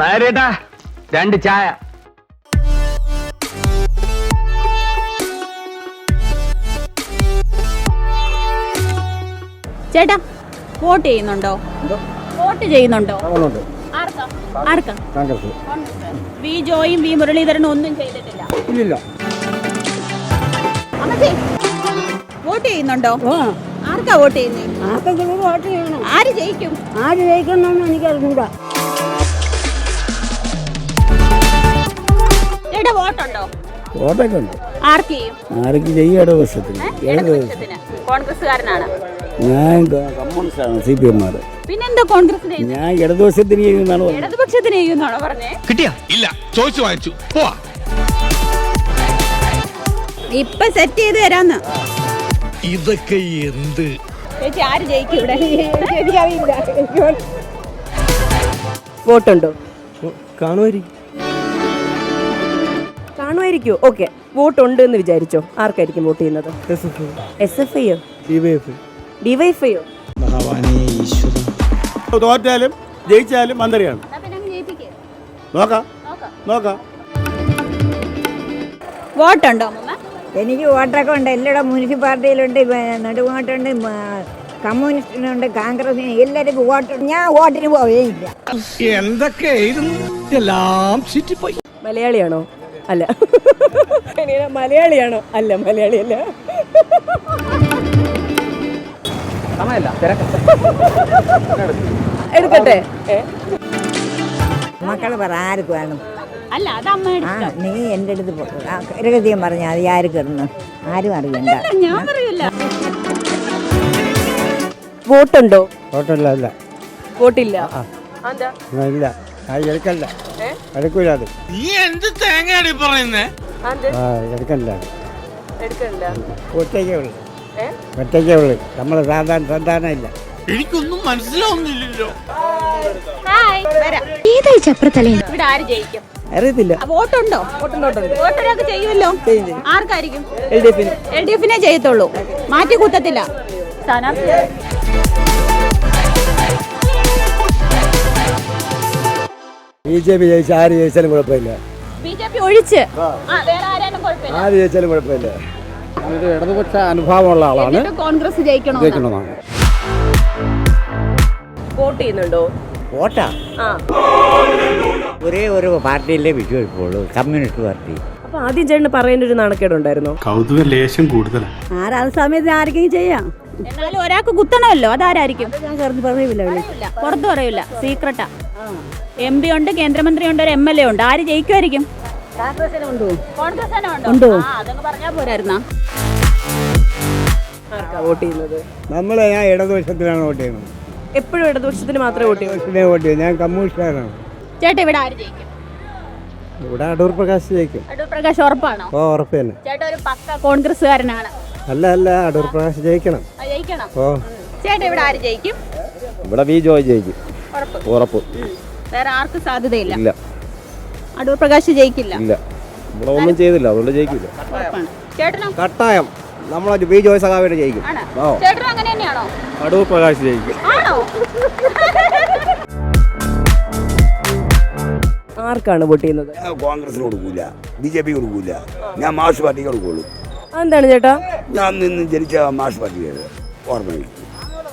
നായരേട്ടാ രണ്ട് ചായ. ചേട്ടാ വോട്ട് ചെയ്യുന്നുണ്ടോ? വോട്ട് ചെയ്യുന്നുണ്ടോ? ആർക്കാ? ആർക്കാ? വി ജോയും വി മുരളീധരനും ഒന്നും ചെയ്തിട്ടില്ല. വോട്ട് ചെയ്യുന്നുണ്ടോ? ആർക്കാ വോട്ട് ചെയ്യുന്നത് ആര് ജയിക്കും? ആര് ജയിക്കുന്നു എനിക്ക് ചേട്ടാ വോട്ടുണ്ടോ? വോട്ടൊക്കെ ഉണ്ട് ആർക്ക് ചെയ്യും? ആർക്ക് ചെയ്യും ഇടതുപക്ഷത്തിന് ഇടതുപക്ഷത്തിന് കോൺഗ്രസ്സുകാരനാണ്. ഞാൻ കമ്മ്യൂണിസ്റ്റാണ് സി പി എമ്മാർ പിന്നെന്താ കോൺഗ്രസിന് ഞാൻ ഇടതുപക്ഷത്തിന് ചെയ്യുന്നതാണ്. ഇടതുപക്ഷത്തിന് ചെയ്യുന്നതാണോ പറഞ്ഞേ? കിട്ടിയാ? ഇല്ല ചോദിച്ചു വാങ്ങിച്ചു. പോവാ. ഇപ്പൊ സെറ്റ് ചെയ്ത് തരാന്ന്. ഇതൊക്കെ എന്ത്? ചേച്ചി ആര് ജയിക്കും ഇവിടെ? വോട്ടുണ്ടോ? കാണുമായിരിക്കും. കാണുമായിരിക്കും ഓക്കെ. വോട്ട് ഉണ്ട് എന്ന് വിചാരിച്ചോ? ആർക്കായിരിക്കും വോട്ട് ചെയ്യുന്നത്? എസ് എഫ് ഐയോ ഡിവൈഎഫ്ഐയോ തോറ്റാലും ജയിച്ചാലും മന്ത്രിയാണ്. നോക്കാം. നോക്കാം. വോട്ടുണ്ടോ അമ്മ എനിക്ക് വോട്ടൊക്കെ ഉണ്ട്. എല്ലായിടും മുനിസിപ്പാലിറ്റിയിലുണ്ട് നെടുവോട്ടുണ്ട് കമ്മ്യൂണിസ്റ്റിനുണ്ട് കോൺഗ്രസിന് എല്ലാവർക്കും വോട്ട്. ഞാൻ വോട്ടിന് പോവുകയില്ല എന്തൊക്കെ എല്ലാം മലയാളിയാണോ? അല്ല. മലയാളിയാണോ? അല്ല മലയാളി അല്ല സമയല്ല എടുക്കട്ടെ. ഏ? മക്കൾ പറ ആർക്ക് വേണം അല്ല അത് അമ്മയുടെ ആ നീ എന്റെ അടുത്ത് പോ. ആ, രഹസ്യം പറഞ്ഞാൽ അത് ആര് കയറുന്നു? ആരും അറിയണ്ട. ഞാൻ പറയൂല. വോട്ടുണ്ടോ? വോട്ടല്ല അല്ല വോട്ടില്ല. ഇല്ല. അത് എടുക്കല്ല എടുക്കൂല അത് നീ എന്ത് തേങ്ങയാണ് പറയുന്നേ? ആ എടുക്കല്ല എടുക്കണ്ട ഒറ്റയ്ക്കേ ഉള്ളു? ഒറ്റയ്ക്കേ ഉള്ളു. നമ്മൾ സാധാരണ സന്താനം ഇല്ല. എനിക്കൊന്നും മനസ്സിലാവുന്നില്ലല്ലോ. ഇവിടെ ആര് ജയിക്കും? അറിയത്തില്ല. വോട്ടുണ്ടോ? വോട്ടൊരാൾക്ക് ചെയ്യുമല്ലോ? ആർക്കായിരിക്കും? എൽ ഡി എഫിനെ ചെയ്യത്തുള്ളൂ. മാറ്റി കൂട്ടത്തില്ല. സ്ഥാനാർത്ഥി. ബി ജെ പി ജയിച്ച ആര് ജയിച്ചാലും കുഴപ്പമില്ല. ബി ജെ പി ഒഴിച്ച്. ആ, വേറെ ആരാനും കുഴപ്പമില്ല. ആര് ജയിച്ചാലും കുഴപ്പമില്ല. ഞാനൊരു ഇടതുപക്ഷ അനുഭവമുള്ള ആളാണ്. എന്നിട്ട് കോൺഗ്രസ് ജയിക്കണോ? ജയിക്കണമെന്നാണ്. വോട്ട് ചെയ്യുന്നുണ്ടോ? വോട്ടാ? ആ. ഒരേ ഒരു പാർട്ടിയിലേ വിജയിക്കുള്ളൂ കമ്മ്യൂണിസ്റ്റ് പാർട്ടി. അപ്പൊ ആദ്യം ചേട്ടന് പറയുന്ന ഒരു നാണക്കേടുണ്ടായിരുന്നോ? കൗതുക ലേശം കൂടുതലാണ് ആരാ സമയത്ത് ആർക്കെങ്കിലും ചെയ്യാം? എന്നാലും ഒരാൾക്ക് കുത്തണമല്ലോ അതാരായിരിക്കും? ഞാൻ പറഞ്ഞു പറയില്ല പറയൂല, പുറത്ത് പറയൂല. സീക്രട്ടാ എം പി ഉണ്ട് കേന്ദ്രമന്ത്രി ഉണ്ട് ഒരു എം എൽ എ ഉണ്ട്. ആര് ജയിക്കുമായിരിക്കും? കോൺഗ്രസ് തന്നെ ഉണ്ടോ? ആ, അതങ്ങ് പറഞ്ഞാ പോരായിരുന്നാ. വോട്ട് ചെയ്യുന്നത്? നമ്മൾ ഞാൻ ഇടതുപക്ഷത്തിനാണ് വോട്ട് ചെയ്യുന്നത്. എപ്പോഴും ഇടതുപക്ഷത്തിന് മാത്രമേ വോട്ട് ചെയ്യൂ വോട്ട് ചെയ്യും ഞാൻ കമ്മ്യൂണിസ്റ്റാണ്. ചേട്ടാ ഇവിടെ ആര് ജയിക്കും? ഇവിടെ അടൂർ പ്രകാശ് ജയിക്കും. അടൂർ പ്രകാശ് ഉറപ്പാണോ? ഓ ഉറപ്പ് തന്നെ ചേട്ടാ ഒരു പക്ക കോൺഗ്രസ്സുകാരനാണ്. അല്ല അല്ല അടൂർ പ്രകാശ് ജയിക്കണം. ആ, ജയിക്കണം. ഓ. ചേട്ടാ ഇവിടെ ആര് ജയിക്കും? ഇവിടെ വി ജോയ് ജയിക്കും. ഉറപ്പ്. വേറെ ആർക്കും സാധ്യതയില്ല. ഇല്ല. അടൂർ പ്രകാശ് ജയിക്കില്ല. ഇല്ല. ഇവിടെ ഒന്നും ചെയ്തില്ല. അതുകൊണ്ട് ജയിക്കില്ല. ചേട്ടനോ? കട്ടായം. നമ്മളെ ബി ജോയ് സഖാവിയുടെ ജയിക്കും. ചേട്ടനും അങ്ങനെ തന്നെയാണോ? അടൂർ പ്രകാശ് ജയിക്കും. ആണോ? ആർക്കാണ് വോട്ട് ചെയ്യുന്നത്? കോൺഗ്രസിന് കൊടുക്കൂല ബി ജെ പി കൊടുക്കൂല ഞാൻ മാഷ് പാർട്ടിക്ക് കൊടുക്കുള്ളൂ എന്താണ് ചേട്ടാ? ഞാൻ നിന്ന് ജനിച്ച മാഷ് പാർട്ടിയാണ്. ഓർമ്മ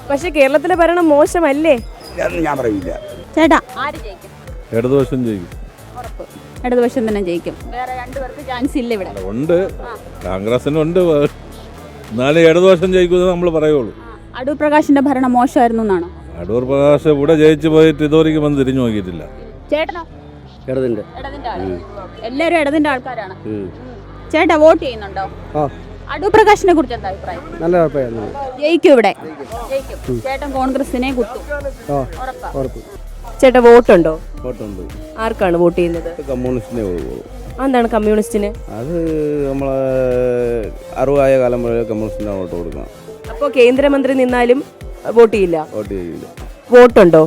പക്ഷെ കേരളത്തിലെ ഭരണം മോശമല്ലേ? അതൊന്നും ഞാൻ പറയില്ല. ചേട്ടാ. ആര് ജയിക്കും? ഇടതുവശം ജയിക്കും. ഉറപ്പ്. ഇടതുപക്ഷം തന്നെ ജയിക്കും. വേറെ രണ്ടുപേർക്ക് ചാൻസ് ഇല്ല ഇവിടെ. ഉണ്ട്. കോൺഗ്രസിനുണ്ട് എന്നാലും ഇടതുവശം ജയിക്കുന്നത് നമ്മൾ പറയുള്ളൂ. അടൂർ പ്രകാശിന്റെ ഭരണം മോശമായിരുന്നു എന്നാണ്? അടൂർ പ്രകാശ് ഇവിടെ ജയിച്ചു പോയിട്ട് ഇതുവരെയ്ക്ക് വന്ന് തിരിഞ്ഞു നോക്കിയിട്ടില്ല. ചേട്ടനോ? ഇടതിന്റെ. ആൾ എല്ലാവരും ഇടതിന്റെ ആൾക്കാരാണ്. ചേട്ടാ വോട്ട് ചെയ്യുന്നുണ്ടോ? ആ. അടൂർ പ്രകാശിനെ കുറിച്ച് എന്താ അഭിപ്രായം? നല്ല ജയിക്കും ഇവിടെ. ജയിക്കും. ചേട്ടൻ കോൺഗ്രസിനെ കുത്തും. ആ ഉറപ്പാ. ഉറപ്പ്. ചേട്ടാ വോട്ടുണ്ടോ? വോട്ടുണ്ട്. ആർക്കാണ് വോട്ട് ചെയ്യുന്നത്? കമ്മ്യൂണിസ്റ്റിനെ എന്താണ് കമ്മ്യൂണിസ്റ്റിന്? അത് നമ്മളെ അറിവായ കാലം വരെ വോട്ട് കൊടുക്കണം. അപ്പോൾ കേന്ദ്രമന്ത്രി നിന്നാലും വോട്ട് ചെയ്യില്ല? വോട്ട് ചെയ്യില്ല. വോട്ടുണ്ടോ?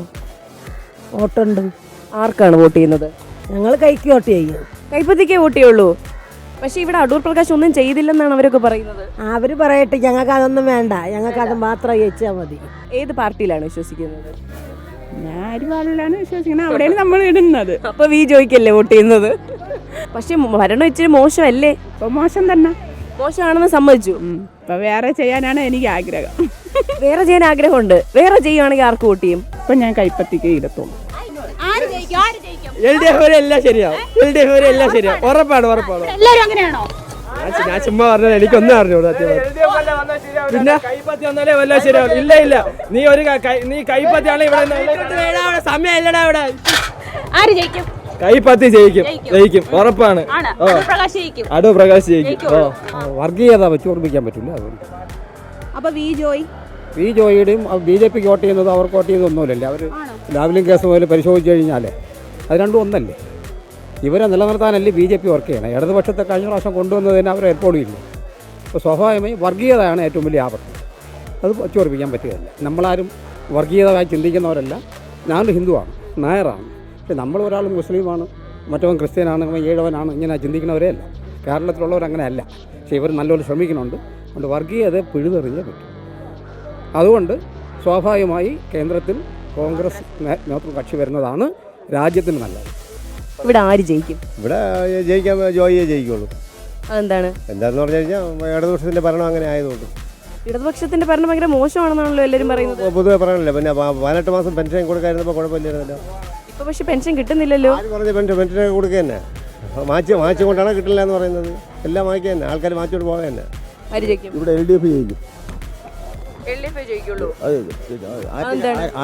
വോട്ടുണ്ട്. ആർക്കാണ് വോട്ട് ചെയ്യുന്നത്? ഞങ്ങൾ കൈക്ക് വോട്ട് ചെയ്യും. കൈപ്പത്തിക്കേ വോട്ട് ചെയ്യുള്ളൂ. പക്ഷെ ഇവിടെ അടൂർ പ്രകാശ് ഒന്നും ചെയ്തില്ലെന്നാണ് അവരൊക്കെ പറയുന്നത്. അവർ പറയട്ടെ ഞങ്ങൾക്ക് അതൊന്നും വേണ്ട. ഞങ്ങൾക്ക് അത് മാത്രം ജയിച്ചാൽ മതി. ഏത് പാർട്ടിയിലാണ് വിശ്വസിക്കുന്നത്? ഞാൻ അരിവാളിലാണ് വിശ്വസിക്കുന്നത്. അവിടെയാണ് നമ്മൾ ഇടുന്നത്. അപ്പൊ വി ജോയ്ക്കല്ലേ വോട്ട് ചെയ്യുന്നത്? പക്ഷെ ഭരണം ഇച്ചിരി മോശമല്ലേ? ഇപ്പൊ മോശം തന്നെ. മോശമാണെന്ന് സമ്മതിച്ചു. ഇപ്പൊ വേറെ ചെയ്യാനാണ് എനിക്ക് ആഗ്രഹം. വേറെ ചെയ്യാൻ ആഗ്രഹമുണ്ട്. വേറെ ചെയ്യുവാണെങ്കിൽ ആർക്ക് വോട്ട് ചെയ്യും? ഇപ്പൊ ഞാൻ കൈപ്പത്തിക്ക് ഇടത്തുള്ളൂ. എൽ ഡി എഫ് വരെ എല്ലാം ശരിയാവും. എൽ ഡി എഫ് വരെ എല്ലാം ശരിയാവും. ഉറപ്പാണ് ഉറപ്പാണ് എല്ലാരും അങ്ങനെയാണോ? ഞാൻ- ചുമ്മാ പറഞ്ഞത് എനിക്കൊന്നും അറിഞ്ഞൂടാ. പിന്നെ? കൈപ്പത്തി വന്നാലേ വല്ല ശരിയാവും ഇല്ല ഇല്ല. നീ ഒരു കൈ- നീ കൈപ്പത്തിയാണ് ഇവിടെ സമയം ഇല്ലടാ ഇവിടെ. ആര് ജയിക്കും? കൈപ്പത്തി ജയിക്കും ജയിക്കും. ഉറപ്പാണ്. അടു പ്രകാശ് ജയിക്കും. ജയിക്കുള്ളൂ. വർഗീയത വെച്ച് ഓർമ്മിക്കാൻ പറ്റില്ല അതുകൊണ്ട്. അപ്പൊ വി ജോയ്? ബി ജോയിയുടെയും ബി ജെ പിക്ക് വോട്ട് ചെയ്യുന്നത് അവർക്ക് വോട്ട് ചെയ്യുന്നത് ഒന്നുമില്ലല്ലേ അവർ ലാവലിംഗ് കേസ് മുതൽ പരിശോധിച്ചു കഴിഞ്ഞാൽ അത് രണ്ടും ഒന്നല്ലേ? ഇവരെ നിലനിർത്താനല്ലേ ബി ജെ പി വർക്ക് ചെയ്യണം? ഇടതുപക്ഷത്തെ കഴിഞ്ഞ പ്രാവശ്യം കൊണ്ടുവന്നതിന് അവർ ഏർപ്പെടുകയില്ല അപ്പോൾ സ്വാഭാവികമായി വർഗീയതയാണ് ഏറ്റവും വലിയ ആപത്ത്. അത് ചോർപ്പിക്കാൻ പറ്റുകയില്ല. നമ്മളാരും വർഗീയതയായി ചിന്തിക്കുന്നവരല്ല. ഞാനൊരു ഹിന്ദുവാണ് നായറാണ് പക്ഷെ നമ്മൾ ഒരാൾ മുസ്ലിമാണ് മറ്റവൻ ക്രിസ്ത്യനാണ് ഏഴവനാണ് ഇങ്ങനെ ചിന്തിക്കുന്നവരേ അല്ല. കേരളത്തിലുള്ളവർ അങ്ങനെ അല്ല. പക്ഷേ ഇവർ നല്ലപോലെ ശ്രമിക്കുന്നുണ്ട്. അതുകൊണ്ട് വർഗീയതയെ പിഴുതെറിഞ്ഞേ പറ്റും. അതുകൊണ്ട് സ്വാഭാവികമായി കേന്ദ്രത്തിൽ കോൺഗ്രസ് നേ- നേതൃത്വ കക്ഷി വരുന്നതാണ് രാജ്യത്തിന് നല്ലത്. ഇവിടെ ആര് ജയിക്കും? ഇവിടെ ജയിക്കാൻ ജോയിയെ ജയിക്കുള്ളൂ. അതെന്താണ്? എന്താന്ന് പറഞ്ഞു കഴിഞ്ഞാൽ ഇടതുപക്ഷത്തിന്റെ ഭരണം അങ്ങനെ ആയതുകൊണ്ട്. ഇടതുപക്ഷത്തിന്റെ ഭരണം ഭയങ്കര മോശമാണെന്നാണല്ലോ എല്ലാവരും പറയുന്നത്. പൊതുവെ പറയണല്ലോ പിന്നെ പതിനെട്ട് മാസം പെൻഷൻ കൊടുക്കാതിരുന്നപ്പോൾ കുഴപ്പമില്ലായിരുന്നല്ലോ. ഇപ്പൊ പക്ഷെ പെൻഷൻ കിട്ടുന്നില്ലല്ലോ. ആര് പറഞ്ഞ പെൻഷൻ പെൻഷൻ കൊടുക്കുക തന്നെ മാച്ച് മാച്ച് കൊണ്ടാണ് കിട്ടില്ല എന്ന് പറയുന്നത്. എല്ലാം മാറ്റി തന്നെ ആൾക്കാർ മാച്ചോട് പോകാൻ തന്നെ ആര് ജയിക്കും? ഇവിടെ എൽ ഡി എഫ് ജയിക്കും. ജയിക്കുള്ളൂ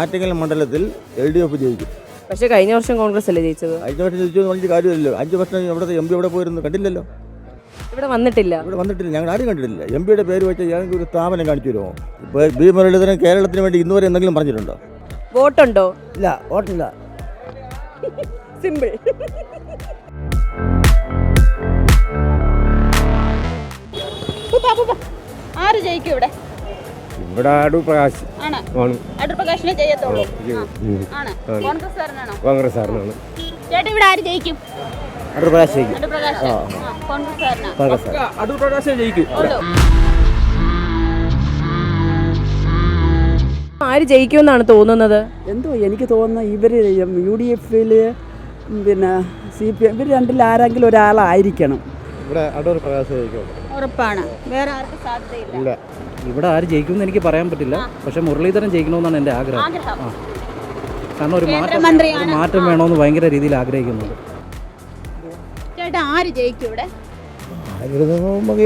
ആറ്റിങ്ങൽ മണ്ഡലത്തിൽ എൽ ഡി എഫ് ജയിക്കും. പക്ഷെ കഴിഞ്ഞ വർഷം കോൺഗ്രസ് അല്ലേ ജയിച്ചത്? അഞ്ച് വർഷം കാര്യമില്ലല്ലോ. അഞ്ച് വർഷം ഇവിടുത്തെ എം പി ഇവിടെ പോയിരുന്നു കണ്ടില്ലല്ലോ. ഇവിടെ വന്നിട്ടില്ല. ഇവിടെ വന്നിട്ടില്ല. ഞങ്ങൾ ആരും കണ്ടിട്ടില്ല. എം പിയുടെ പേര് വെച്ച് ഏതെങ്കിലും ഒരു സ്ഥാപനം കാണിച്ചു തരുമോ? ഇപ്പോൾ ബി മുരളീധരൻ കേരളത്തിന് വേണ്ടി ഇന്നുവരെ എന്തെങ്കിലും പറഞ്ഞിട്ടുണ്ടോ? വോട്ടുണ്ടോ? ഇല്ല വോട്ടില്ല. സിമ്പിൾ. ആര് ജയിക്കും ഇവിടെ? ഇവിടെ അടൂർ പ്രകാശ് ആണ്. അടൂർ പ്രകാശിനെ ചെയ്യത്തുള്ളൂ. ആണ്. ഇവിടെ ആര് ജയിക്കും? അടൂർ പ്രകാശ് ജയിക്കും. അടൂർ പ്രകാശ്. അടൂർ ജയിക്കും. ആര് ജയിക്കുമെന്നാണ് തോന്നുന്നത്? എന്തോ എനിക്ക് തോന്നുന്ന ഇവർ യു ഡി എഫിൽ പിന്നെ സി പി എം ഇവർ രണ്ടിൽ ആരെങ്കിലും ഒരാളായിരിക്കണം. ഇവിടെ അടൂർ പ്രകാശ് ജയിക്കും ഉറപ്പാണ്. വേറെ ആർക്കും സാധ്യതയില്ല. ഇവിടെ ആര് ജയിക്കുമെന്ന് എനിക്ക് പറയാൻ പറ്റില്ല. പക്ഷെ മുരളീധരൻ ജയിക്കണമെന്നാണ് എന്റെ ആഗ്രഹം. ആഗ്രഹം. കാരണം ഒരു മാറ്റം ഒരു മാറ്റം വേണമെന്ന് ഭയങ്കര രീതിയിൽ ആഗ്രഹിക്കുന്നുണ്ട് ചേട്ടാ ആര് ജയിക്കും ഇവിടെ?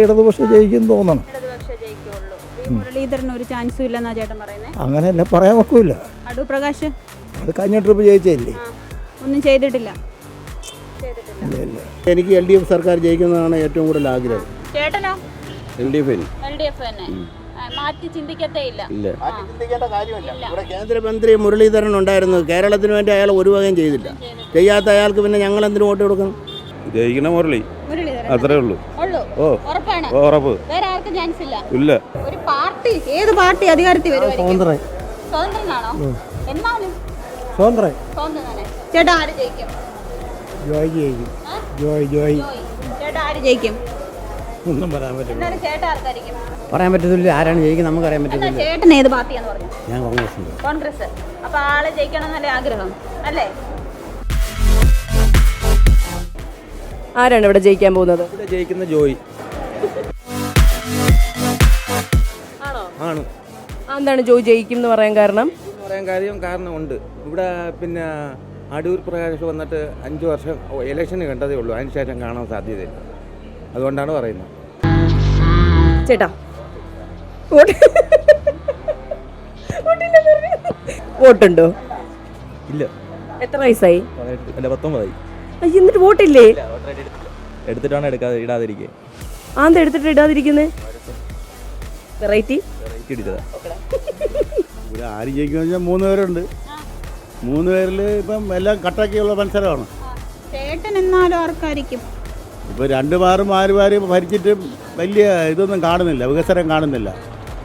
ഇടതുപക്ഷം ജയിക്കും തോന്നണം. ഇടതുപക്ഷേ ജയിക്കുള്ളൂ. ഈ മുരളീധരന് ഒരു ചാൻസും ഇല്ലെന്നാ ചേട്ടൻ പറയുന്നത് അങ്ങനെയല്ല പറയാൻ ഒക്കില്ല അടൂർ പ്രകാശ് അത് കഴിഞ്ഞ ട്രിപ്പ് ജയിച്ചല്ലേ ഒന്നും ചെയ്തിട്ടില്ല. എനിക്ക് എൽ ഡി എഫ് സർക്കാർ ജയിക്കുന്നതാണ് ഏറ്റവും കൂടുതൽ ആഗ്രഹം. ചേട്ടനോ? എൽ ഡി എഫിൽ എൽ ഡി എഫ് തന്നെ. മാറ്റി ഇവിടെ കേന്ദ്രമന്ത്രി മുരളീധരൻ ഉണ്ടായിരുന്നു. കേരളത്തിന് വേണ്ടി അയാൾ ഒരു വകയും ചെയ്തില്ല. ചെയ്യാത്ത അയാൾക്ക് പിന്നെ ഞങ്ങൾ എന്തിനു വോട്ട് കൊടുക്കണം? ജയിക്കണ മുരളി. മുരളീധരൻ. അത്രേ ഉള്ളൂ. ഉള്ളൂ. ഓ. ഉറപ്പ്. വേറെ ആർക്കും ചാൻസ് ഇല്ല. ഇല്ല. ഒരു പാർട്ടി ഏത് പാർട്ടി അധികാരത്തിൽ വരുമായിരിക്കും സ്വതന്ത്രനാണോ? എന്നാലും? സ്വതന്ത്രം സ്വതന്ത്രം ചേട്ടാ ആര് ജയിക്കും? ജോയ് ജയിക്കും. ജോയ് ജോയ്. ചേട്ടാ ആര് ജയിക്കും? ഒന്നും പറയാൻ പറ്റില്ല. എന്നാലും ചേട്ടാ ആർക്കായിരിക്കും? പറയാൻ പറ്റത്തില്ല. ആരാണ് ജയിക്കുന്നത് നമുക്ക് അറിയാൻ എന്നാ ചേട്ടൻ ഏത് പാർട്ടിയാന്ന് പറഞ്ഞു? ഞാൻ കോൺഗ്രസ് കോൺഗ്രസ്. അപ്പൊ ആളെ ജയിക്കണമെന്നല്ലേ ആഗ്രഹം അല്ലേ? ആരാണ് ഇവിടെ ജയിക്കാൻ പോകുന്നത്? ഇവിടെ ജയിക്കുന്ന ജോയ്. ആണോ? ആണ്. എന്താണ് ജോയ് ജയിക്കും എന്ന് പറയാൻ കാരണം? എന്ന് പറയാൻ കാര്യം കാരണമുണ്ട് ഇവിടെ പിന്നെ അടൂർ പ്രകാശ് വന്നിട്ട് അഞ്ച് വർഷം ഇലക്ഷന് കണ്ടതേ ഉള്ളൂ. അതിന് ശേഷം കാണാൻ സാധ്യതയില്ല. അതുകൊണ്ടാണ് പറയുന്നത്. ചേട്ടാ വോട്ട് വോട്ടുണ്ടോ? ഇല്ല. എത്ര വയസ്സായി? അല്ല പത്തൊമ്പതായി. അയ്യ, എന്നിട്ട് വോട്ടില്ലേ? എടുത്തിട്ടാണ് എടുക്കാതെ ഇടാതിരിക്കുക ആന്ത എടുത്തിട്ട് ഇടാതിരിക്കുന്നേ? വെറൈറ്റി ഇടിച്ചതാ. ഇവിടെ ആര് വെച്ചാൽ മൂന്ന് പേരുണ്ട്. മൂന്ന് പേരിൽ ഇപ്പം എല്ലാം കട്ടാക്കിയുള്ള മത്സരമാണ്. ചേട്ടൻ എന്നാലും ആർക്കായിരിക്കും? ഇപ്പോൾ രണ്ട് മാറും മാറി മാറി ഭരിച്ചിട്ട് വലിയ ഇതൊന്നും കാണുന്നില്ല വികസനം കാണുന്നില്ല.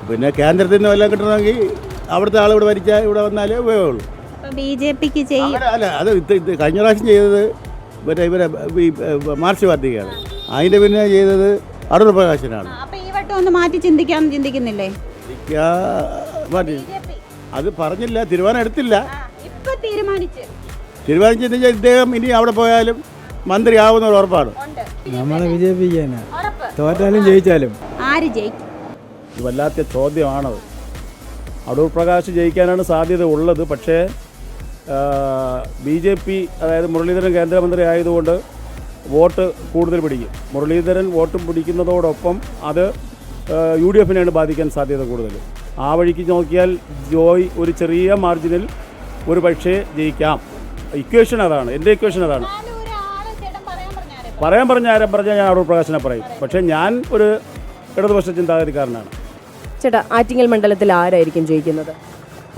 പിന്നെ കേന്ദ്രത്തിൽ നിന്ന് എല്ലാം കിട്ടണമെങ്കിൽ അവിടുത്തെ ആൾ ഇവിടെ ഭരിച്ചാൽ ഇവിടെ വന്നാലേ ഉപയോഗമുള്ളൂ. അപ്പൊ ബി ജെ പിക്ക് ചെയ്യും. അല്ല അത് ഇത് ഇത് കഴിഞ്ഞ പ്രാവശ്യം ചെയ്തത് മറ്റേ ഇവരെ ഈ മാർച്ച് പാർട്ടിക്കാണ്. അതിന്റെ പിന്നെ ചെയ്തത് അടൂർ പ്രകാശനാണ്. അപ്പോൾ ഈ വട്ടം ഒന്ന് മാറ്റി ചിന്തിക്കാന്ന് ചിന്തിക്കുന്നില്ലേ. അത് പറഞ്ഞില്ല തീരുമാനം എടുത്തില്ല. തീരുമാനിച്ച്. തീരുമാനിച്ചിട്ടുണ്ടെങ്കിൽ ഇദ്ദേഹം ഇനി അവിടെ പോയാലും മന്ത്രി മന്ത്രിയാവുന്ന ഉറപ്പാണ്. നമ്മളെ വിജയിപ്പിക്കാനാ തോറ്റാലും ജയിച്ചാലും. ആര് ജയിക്കും? വല്ലാത്ത ചോദ്യമാണത്. അടൂർ പ്രകാശ് ജയിക്കാനാണ് സാധ്യത ഉള്ളത്. പക്ഷേ ബി ജെ പി അതായത് മുരളീധരൻ കേന്ദ്രമന്ത്രി ആയതുകൊണ്ട് വോട്ട് കൂടുതൽ പിടിക്കും. മുരളീധരൻ വോട്ട് പിടിക്കുന്നതോടൊപ്പം അത് യു ഡി എഫിനെയാണ് ബാധിക്കാൻ സാധ്യത കൂടുതൽ. ആ വഴിക്ക് നോക്കിയാൽ ജോയ് ഒരു ചെറിയ മാർജിനിൽ ഒരു പക്ഷേ ജയിക്കാം. ഇക്വേഷൻ അതാണ്. എന്റെ ഇക്വേഷൻ അതാണ്. പറയാൻ പറഞ്ഞ ആരും പറഞ്ഞാൽ ഞാൻ അടൂർ പ്രകാശനെ പറയും. പക്ഷേ ഞാൻ ഒരു ഇടതുപക്ഷ ചിന്താഗതിക്കാരനാണ്. ചേട്ടാ ആറ്റിങ്ങൽ മണ്ഡലത്തിൽ ആരായിരിക്കും ജയിക്കുന്നത്?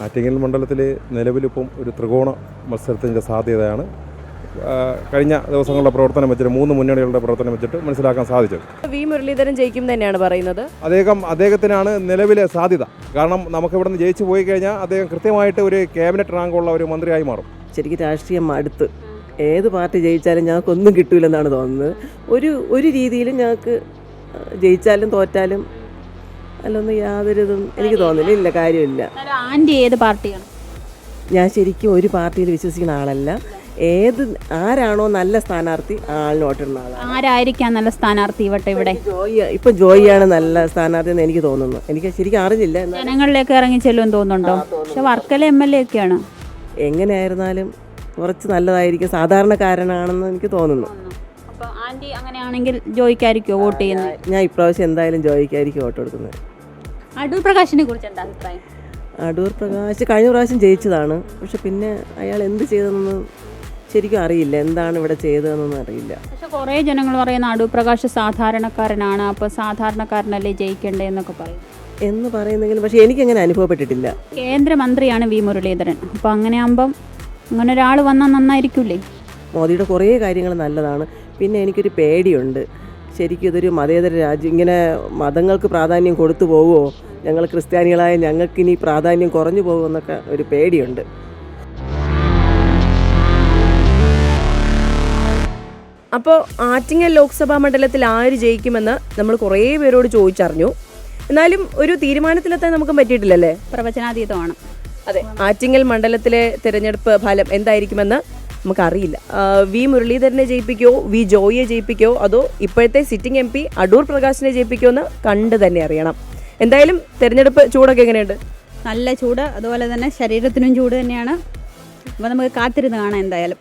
ആറ്റിങ്ങൽ മണ്ഡലത്തിൽ നിലവിലിപ്പം ഒരു ത്രികോണ മത്സരത്തിന്റെ സാധ്യതയാണ്. കഴിഞ്ഞ ദിവസങ്ങളുടെ പ്രവർത്തനം വെച്ചിട്ട് മൂന്ന് മുന്നണികളുടെ പ്രവർത്തനം വെച്ചിട്ട് മനസ്സിലാക്കാൻ സാധിച്ചത്. വി മുരളീധരൻ ജയിക്കും തന്നെയാണ് പറയുന്നത്. അദ്ദേഹം അദ്ദേഹത്തിനാണ് നിലവിലെ സാധ്യത. കാരണം നമുക്ക് ഇവിടെ നിന്ന് ജയിച്ചു പോയി കഴിഞ്ഞാൽ അദ്ദേഹം കൃത്യമായിട്ട് ഒരു ക്യാബിനറ്റ് റാങ്കുള്ള ഒരു മന്ത്രിയായി മാറും. ശരിക്കും രാഷ്ട്രീയം അടുത്ത്. ഏത് പാർട്ടി ജയിച്ചാലും ഞങ്ങൾക്കൊന്നും കിട്ടൂലെന്നാണ് തോന്നുന്നത്. ഒരു ഒരു രീതിയിലും ഞങ്ങൾക്ക് ജയിച്ചാലും തോറ്റാലും അല്ലൊന്നും യാതൊരു ഇതും എനിക്ക് തോന്നുന്നില്ല. ഇല്ല കാര്യമില്ല. ആന്റി ഏത് പാർട്ടിയാണ്? ഞാൻ ശരിക്കും ഒരു പാർട്ടിയിൽ വിശ്വസിക്കുന്ന ആളല്ല. ഏത് ആരാണോ നല്ല സ്ഥാനാർത്ഥി ആളിനോട്ടിടുന്ന ആളാണ്. ആരായിരിക്കാം നല്ല സ്ഥാനാർത്ഥി ഇവട്ടെ ഇവിടെ? ജോയി ഇപ്പൊ ജോയിയാണ് നല്ല സ്ഥാനാർത്ഥി എന്ന് എനിക്ക് തോന്നുന്നു. എനിക്ക് ശരിക്കും അറിഞ്ഞില്ല. എന്നാൽ ജനങ്ങളിലേക്ക് ഇറങ്ങി ചെല്ലുമെന്ന് തോന്നുന്നുണ്ടോ? പക്ഷെ വർക്കല എം എൽ എ ഒക്കെയാണ്. എങ്ങനെയായിരുന്നാലും കുറച്ച് നല്ലതായിരിക്കും. സാധാരണക്കാരനാണെന്ന് എനിക്ക് തോന്നുന്നു. അപ്പൊ ആന്റി അങ്ങനെയാണെങ്കിൽ ജോയിക്കായിരിക്കുമോ വോട്ട് ചെയ്യുന്നത്? ഞാൻ ഇപ്രാവശ്യം എന്തായാലും ജോയിക്കായിരിക്കും വോട്ട് കൊടുക്കുന്നത്. അടൂർ പ്രകാശിനെ കുറിച്ച് എന്താ അഭിപ്രായം? അടൂർ പ്രകാശ് കഴിഞ്ഞ പ്രാവശ്യം ജയിച്ചതാണ്. പക്ഷെ പിന്നെ അയാൾ എന്ത് ചെയ്തതെന്ന് ശരിക്കും അറിയില്ല എന്താണ് ഇവിടെ ചെയ്തതെന്നൊന്നും അറിയില്ല. പക്ഷെ കുറേ ജനങ്ങൾ പറയുന്ന അടുപ്രകാശ് സാധാരണക്കാരനാണ് അപ്പൊ സാധാരണക്കാരനല്ലേ ജയിക്കണ്ടേ എന്നൊക്കെ പറയും. എന്ന് പറയുന്നെങ്കിലും പക്ഷെ എനിക്ക് അങ്ങനെ അനുഭവപ്പെട്ടിട്ടില്ല. കേന്ദ്രമന്ത്രിയാണ് വി മുരളീധരൻ. അപ്പൊ അങ്ങനെ ആകുമ്പം അങ്ങനെ ഒരാൾ വന്നാൽ നന്നായിരിക്കൂലേ മോദിയുടെ കുറേ കാര്യങ്ങൾ നല്ലതാണ്. പിന്നെ എനിക്കൊരു പേടിയുണ്ട്. ശരിക്കും ഇതൊരു മതേതര രാജ്യം ഇങ്ങനെ മതങ്ങൾക്ക് പ്രാധാന്യം കൊടുത്തു പോവുമോ ഞങ്ങൾ ക്രിസ്ത്യാനികളായ ഞങ്ങൾക്കിനി പ്രാധാന്യം കുറഞ്ഞു പോകുമെന്നൊക്കെ ഒരു പേടിയുണ്ട്. അപ്പോൾ ആറ്റിങ്ങൽ ലോക്സഭാ മണ്ഡലത്തിൽ ആര് ജയിക്കുമെന്ന് നമ്മൾ കുറേ പേരോട് ചോദിച്ചറിഞ്ഞു. എന്നാലും ഒരു തീരുമാനത്തിലെത്താൻ നമുക്ക് പറ്റിയിട്ടില്ലല്ലേ? പ്രവചനാതീതമാണ്. അതെ ആറ്റിങ്ങൽ മണ്ഡലത്തിലെ തിരഞ്ഞെടുപ്പ് ഫലം എന്തായിരിക്കുമെന്ന് നമുക്കറിയില്ല. വി മുരളീധരനെ ജയിപ്പിക്കോ വി ജോയിയെ ജയിപ്പിക്കോ അതോ ഇപ്പോഴത്തെ സിറ്റിംഗ് എം പി അടൂർ പ്രകാശിനെ ജയിപ്പിക്കോ എന്ന് കണ്ട് തന്നെ അറിയണം. എന്തായാലും തിരഞ്ഞെടുപ്പ് ചൂടൊക്കെ എങ്ങനെയുണ്ട്? നല്ല ചൂട് അതുപോലെ തന്നെ ശരീരത്തിനും ചൂട് തന്നെയാണ്. അപ്പോൾ നമുക്ക് കാത്തിരുന്ന് കാണാം എന്തായാലും.